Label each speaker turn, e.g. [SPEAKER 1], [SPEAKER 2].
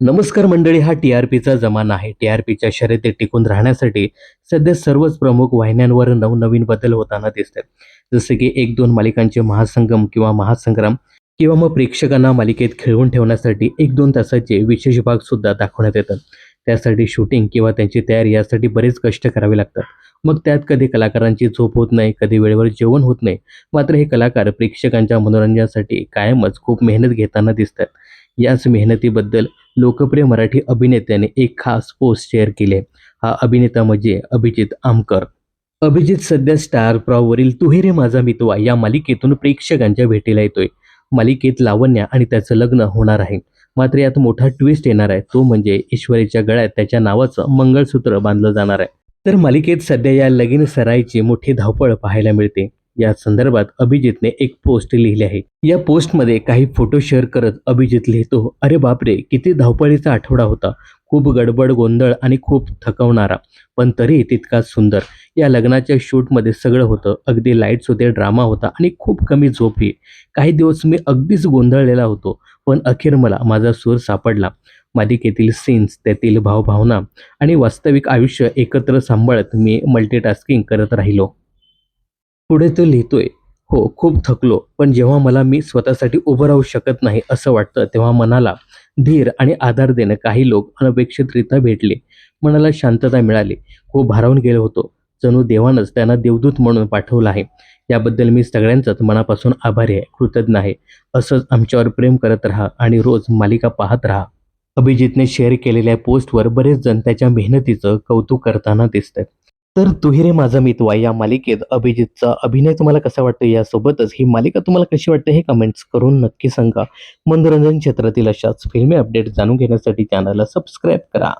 [SPEAKER 1] नमस्कार मंडळी हा टी आर पीचा जमाना आहे. टी आर पीच्या शर्यतीत टिकून राहण्यासाठी सध्या सर्वच प्रमुख वाहिन्यांवर नवनवीन बदल होताना दिसतात जसे की एक दोन मालिकांचे महासंगम किंवा महासंग्राम किंवा मग प्रेक्षकांना मालिकेत खेळवून ठेवण्यासाठी एक दोन तासाचे विशेष भाग सुद्धा दाखवण्यात येतात. त्यासाठी शूटिंग किंवा त्यांची तयारी यासाठी बरेच कष्ट करावे लागतात. मग त्यात कधी कलाकारांची झोप होत नाही कधी वेळेवर जेवण होत नाही. मात्र हे कलाकार प्रेक्षकांच्या मनोरंजनासाठी कायमच खूप मेहनत घेताना दिसतात याच मेहनतीबद्दल लोकप्रिय मराठी अभिनेत्याने एक खास पोस्ट शेअर केली आहे. हा अभिनेता म्हणजे अभिजित आमकर. अभिजित सध्या स्टार प्रॉवरील तू रे माझा मितवा या मालिकेतून प्रेक्षकांच्या भेटीला येतोय. मालिकेत लावण्या आणि त्याचं लग्न होणार आहे. मात्र यात मोठा ट्विस्ट येणार आहे. तो म्हणजे ईश्वरीच्या गळ्यात त्याच्या नावाचं मंगळसूत्र बांधलं जाणार आहे. तर मालिकेत सध्या या लगीन सराईची मोठी धावपळ पाहायला मिळते. या संदर्भात अभिजितने एक पोस्ट लिहिली आहे. या पोस्टमध्ये काही फोटो शेअर करत अभिजित लिहितो अरे बापरे किती धावपळीचा आठवडा होता. खूप गडबड गोंधळ आणि खूप थकवणारा. पण तरी तितकाच सुंदर. या लग्नाच्या शूटमध्ये सगळं होतं. अगदी लाईट्स होते ड्रामा होता आणि खूप कमी झोपही काही दिवस मी अगदीच गोंधळलेला होतो पण अखेर मला माझा सूर सापडला. मालिकेतील सीन्स त्यातील भावभावना आणि वास्तविक आयुष्य एकत्र सांभाळत मी मल्टीटास्किंग करत राहिलो. पुढे तो लिहितोय. हो खूप थकलो पण जेव्हा मला मी स्वतःसाठी उभं राहू शकत नाही असं वाटतं तेव्हा मनाला धीर आणि आधार देणं काही लोक अनपेक्षितरित्या भेटले. मनाला शांतता मिळाली. खूप भारावून गेलो होतो. जणू देवानंच त्यांना देवदूत म्हणून पाठवलं आहे. याबद्दल मी सगळ्यांचाच मनापासून आभारी आहे. कृतज्ञ आहे. असंच आमच्यावर प्रेम करत राहा आणि रोज मालिका पाहत राहा. अभिजितने शेअर केलेल्या पोस्टवर बरेच जण त्याच्या मेहनतीचं कौतुक करताना दिसतात. तर तुहिरे माझा मितवा या मालिकेत अभिजितचा अभिनय तुम्हाला कसा वाटतो यासोबतच ही मालिका तुम्हाला कशी वाटते हे कमेंट्स करून नक्की सांगा. मनोरंजन क्षेत्रातील अशाच फिल्मी अपडेट जाणून घेण्यासाठी चॅनलला सबस्क्राईब करा.